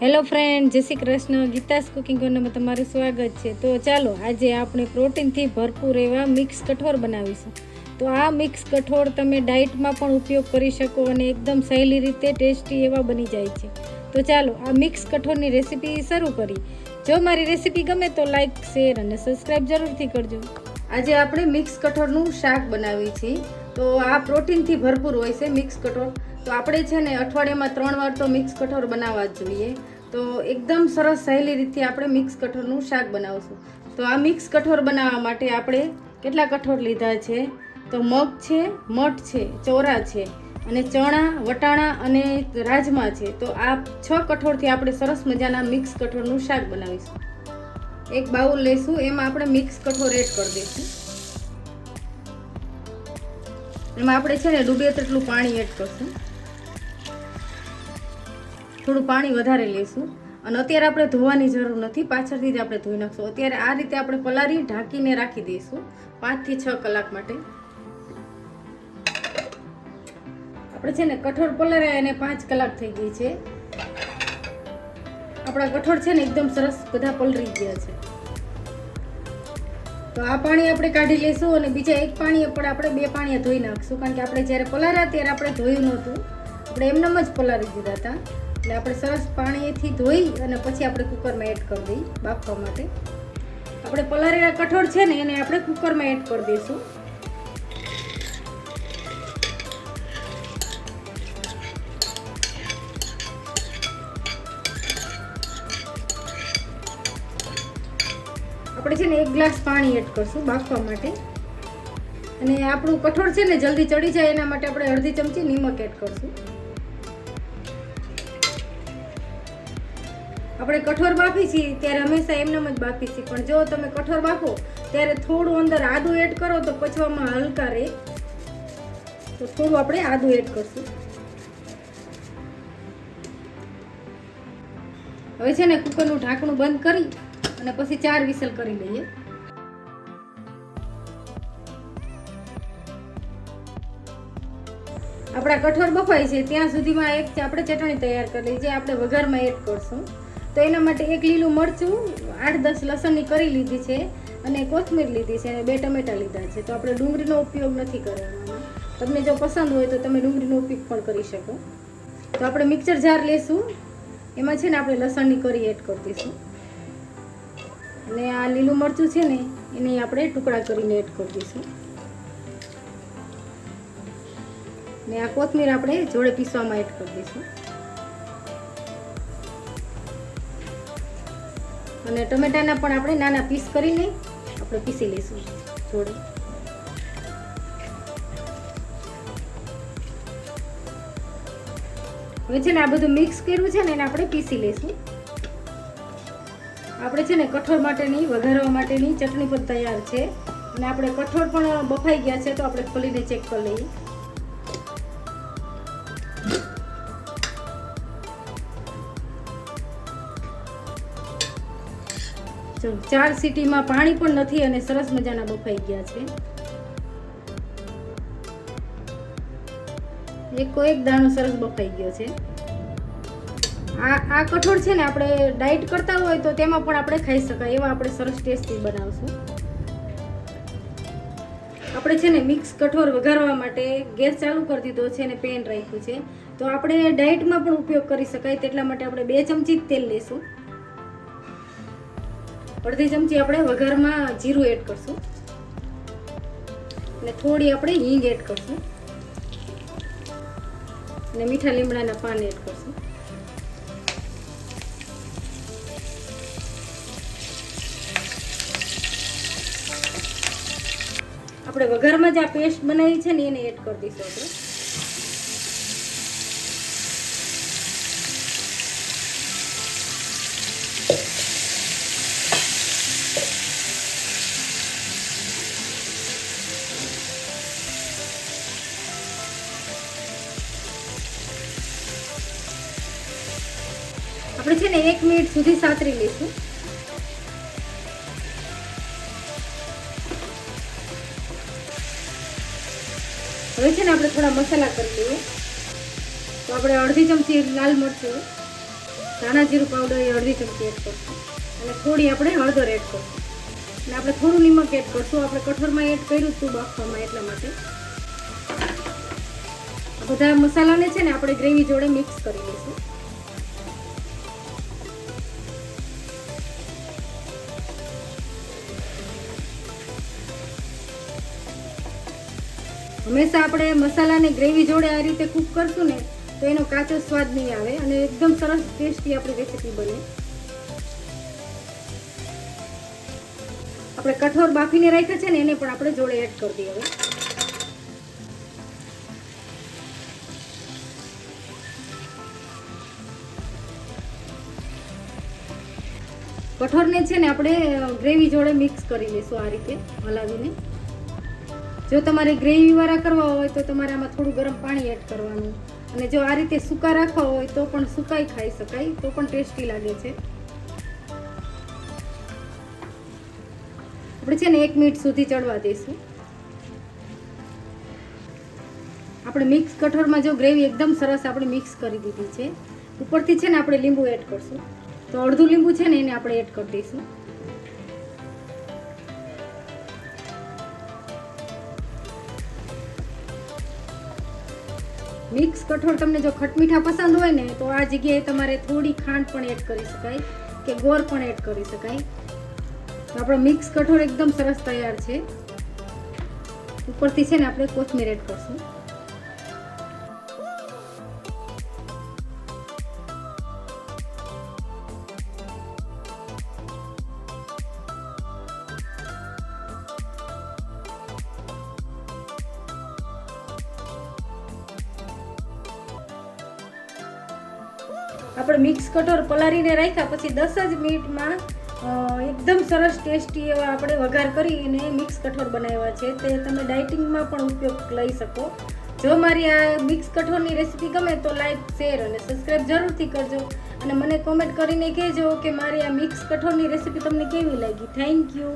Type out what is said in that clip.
Hello friend જય Shri Krishna. Geeta's cooking તમારું સ્વાગત છે. તો ચાલો, આજે આપણે પ્રોટીનથી ભરપૂર એવા મિક્સ કઠોળ બનાવીશું. તો આ મિક્સ કઠોળ તમે ડાયટમાં પણ ઉપયોગ કરી શકો અને એકદમ સહેલી રીતે ટેસ્ટી એવા બની જાય છે. તો ચાલો, આ મિક્સ કઠોળની રેસીપી શરૂ કરી જો મારી રેસીપી ગમે તો લાઇક શેર અને સબસ્ક્રાઈબ જરૂરથી કરજો. આજે આપણે મિક્સ કઠોળનું શાક બનાવીએ છીએ. તો આ પ્રોટીનથી ભરપૂર હોય છે મિક્સ કઠોળ. તો આપણે છે ને અઠવાડિયામાં ત્રણ વાર તો મિક્સ કઠોળ બનાવવા જ જોઈએ. તો એકદમ સરસ સહેલી રીતે આપણે મિક્સ કઠોળનું શાક બનાવશું. તો આ મિક્સ કઠોળ બનાવવા માટે આપણે કેટલા કઠોળ લીધા છે? તો મગ છે, મઠ છે, ચોરા છે અને ચણા, વટાણા અને રાજમા છે. તો આ છ કઠોળથી આપણે સરસ મજાના મિક્સ કઠોળનું શાક બનાવીશું. એક બાઉલ લઈશું એમાં આપણે મિક્સ કઠોળ એડ કરી દઈશું. એમાં આપણે છે ને ડૂબે તેટલું પાણી એડ કરશું. થોડું પાણી વધારે લઈશું અને અત્યારે આપણે ધોવાની જરૂર નથી, પાછળથી જ આપણે ધોઈ નાખશું. અત્યારે આ રીતે આપણે પલારી ઢાંકીને રાખી દઈશું, પાંચથી છ કલાક માટે. આપણે છે ને કઠોળ પલાર્યા એને પાંચ કલાક થઈ ગઈ છે. આપણા કઠોળ છે ને એકદમ સરસ બધા પલરી ગયા છે. તો આ પાણી આપણે કાઢી લઈશું અને બીજા એક પાણી પણ આપણે બે પાણી ધોઈ નાખશું. કારણ કે આપણે જ્યારે પલાર્યા ત્યારે આપણે ધોયું નહોતું. આપણે એમનેમ જ પલારી દીધા હતા. એટલે આપણે સરસ પાણીથી ધોઈ અને પછી આપણે કુકરમાં એડ કરી દઈએ બાફવા માટે. આપણે પલારેલા કઠોળ છે ને, એને આપણે કુકરમાં એડ કરી દઈશું. આપણે છે ને એક ગ્લાસ પાણી એડ કરશું બાફવા માટે. અને આપણું કઠોળ છે ને, જલ્દી ચડી જાય, એના માટે આપણે અડધી ચમચી નિમક એડ કરશું. આપણે કઠોર બાફી છીએ, ત્યારે હંમેશા એમનેમ જ બાફી છીએ. પણ જો તમે કઠોર બાફો, ત્યારે થોડું અંદર આદું એડ કરો, તો પચવામાં હલકા રહે તો થોડું આપણે આદું એડ કરશું. હવે છે ને કુકરનું ઢાંકણું બંધ કરી અને પછી ચાર વિસલ કરી લઈએ. આપણા કઠોર બફાય છે, ત્યાં સુધીમાં એક આપણે ચટણી તૈયાર કરી લઈએ, જે આપણે વઘારમાં એડ કરશું. તો એના માટે એક લીલું મરચું, આઠ દસ લસણની કરી લીધી છે અને કોથમીર લીધી છે અને બે ટમેટા લીધા છે. તો આપણે ડુંગળીનો ઉપયોગ નથી કરવાનો. તમને જો પસંદ હોય તો તમે ડુંગળીનો ઉપયોગ પણ કરી શકો. તો આપણે મિક્સર જાર લેશું. એમાં છે ને આપણે લસણની કરી એડ કરી અને આ લીલું મરચું છે ને, એને આપણે ટુકડા કરીને એડ કરી દઈશું. ને આ કોથમીર આપણે જોડે પીસવામાં એડ કરી દઈશું. અને ટમેટાના પણ આપણે નાના પીસ કરીને આપણે પીસી લઈશું જોડે. હવે છે ને આ બધું મિક્સ કર્યું છે ને એને આપણે પીસી લઈશું. આપણે છે ને કઠોળ માટેની, વઘારવા માટેની ચટણી પણ તૈયાર છે. અને આપણે કઠોળ પણ બફાઈ ગયા છે તો આપણે ખોલીને ચેક કરી લઈએ. ચાર સિટીમાં પાણી પણ નથી અને સરસ મજાના બફાઈ ગયા છે. એકો એક દાણો સરસ બફાઈ ગયો છે. આ આ કઠોળ છે ને આપણે ડાયટ કરતા હોય તો તેમાં પણ આપણે ખાઈ શકાય એવા આપણે સરસ ટેસ્ટી બનાવશું. આપણે છે ને મિક્સ કઠોળ વઘારવા માટે ગેસ ચાલુ કરી દીધો છે અને પેન રાખ્યું છે. તો આપણે ડાયટમાં પણ ઉપયોગ કરી શકાય તેટલા માટે આપણે બે ચમચી તેલ લઈશું અડધી ચમચી આપણે વઘારમાં જીરું એડ કરશું. અને થોડી આપણે હિંગ એડ કરશું. અને મીઠા લીમડાના પાન એડ કરશું. આપણે વઘારમાં જે આ પેસ્ટ બનાવી છે ને એને એડ કરી દઈશું આપણે. ને એક મિનિટ સુધી સાતરી લઈશું. હવે છે ને આપણે થોડા મસાલા કરી લઈએ. તો આપણે અડધી ચમચી લાલ મરચું, ધાણા જીરું પાવડર એ અડધી ચમચી એડ કરશું. અને થોડી આપણે હળદર એડ કરશું. અને આપણે થોડું નિમક એડ કરશું. આપણે કઠોરમાં એડ કર્યું હતું બાફવામાં એટલા માટે. બધા મસાલાને છે ને આપણે ગ્રેવી જોડે મિક્સ કરી લઈશું. હંમેશા આપણે મસાલાને ગ્રેવી જોડે આ રીતે કૂક કરશું ને, તો એનો કાચો સ્વાદ નહીં આવે અને એકદમ સરસ ટેસ્ટી આપણી રેસીપી બને. આપણે કઠોર બાફીને રાખ્યા છે ને, એને પણ આપણે જોડે એડ કરી દઈએ હવે. કઠોરને છે ને આપણે ગ્રેવી જોડે મિક્સ કરી લઈશું આ રીતે હલાવીને. જો તમારે ગ્રેવીવાળા કરવા હોય તો તમારે આમાં થોડું ગરમ પાણી એડ કરવાનું. અને જો આ રીતે સૂકા રાખવા હોય તો પણ સુકાઈ ખાઈ શકાય, તો પણ ટેસ્ટી લાગે છે. આપણે છે ને એક મિનિટ સુધી ચડવા દઈશું. આપણે મિક્સ કઠોળમાં જો ગ્રેવી એકદમ સરસ આપણે મિક્સ કરી દીધી છે. ઉપરથી છે ને આપણે લીંબુ એડ કરશું. તો અડધું લીંબુ છે ને એને આપણે એડ કરી દઈશું. મિક્સ કઠોળ તમને જો ખટમીઠા પસંદ હોય ને, તો આ જગ્યાએ તમારે થોડી ખાંડ પણ એડ કરી શકાય કે ગોળ પણ એડ કરી શકાય. તો આપણો મિક્સ કઠોળ એકદમ સરસ તૈયાર છે. ઉપરથી છે ને આપણે કોથમીર એડ કરશું. આપણે મિક્સ કઠોળ પલાળીને રાખ્યા પછી દસ જ મિનિટમાં એકદમ સરસ ટેસ્ટી એવા આપણે વઘાર કરીને મિક્સ કઠોળ બનાવ્યા છે. તે તમે ડાયટિંગમાં પણ ઉપયોગ લઈ શકો. જો મારી આ મિક્સ કઠોળની રેસીપી ગમે તો લાઈક, શેર અને સબસ્ક્રાઈબ જરૂરથી કરજો. અને મને કોમેન્ટ કરીને કહેજો કે મારી આ મિક્સ કઠોળની રેસીપી તમને કેવી લાગી. Thank you.